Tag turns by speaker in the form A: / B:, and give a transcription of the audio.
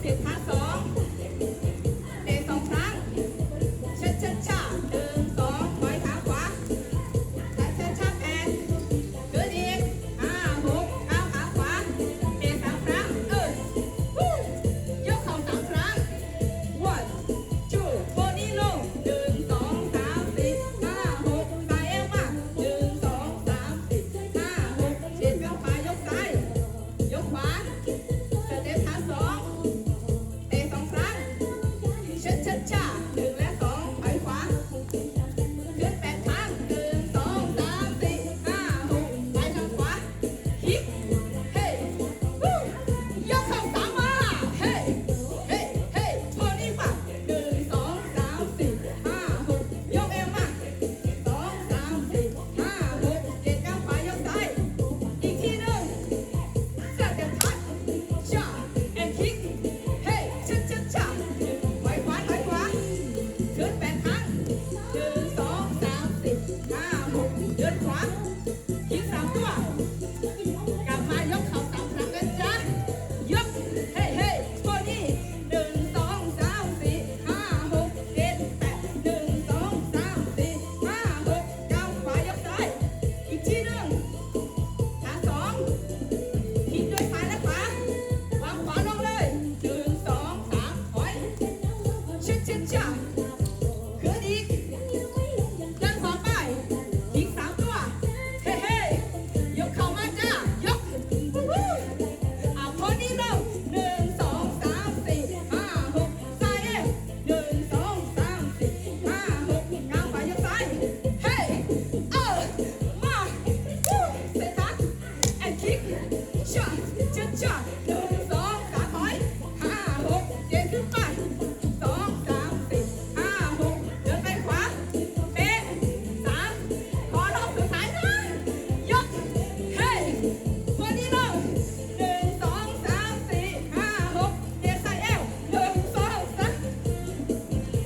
A: เสร็จพัก 자. กลับมายกขาสามครั้นจ๊ะยกเฮ้เฮ้โทนี่หนึ่งสองสามสี่ห้าหกเจ็ดแปดหนึ่งสองสามสี่ห้าหกก้าขวายกซ้ายอีกทีหนึ่งขาสองทิ้งด้วยซ้ายและวางขวาลงเลยหนึ่งสองสามถอชิชิดจ้า got it.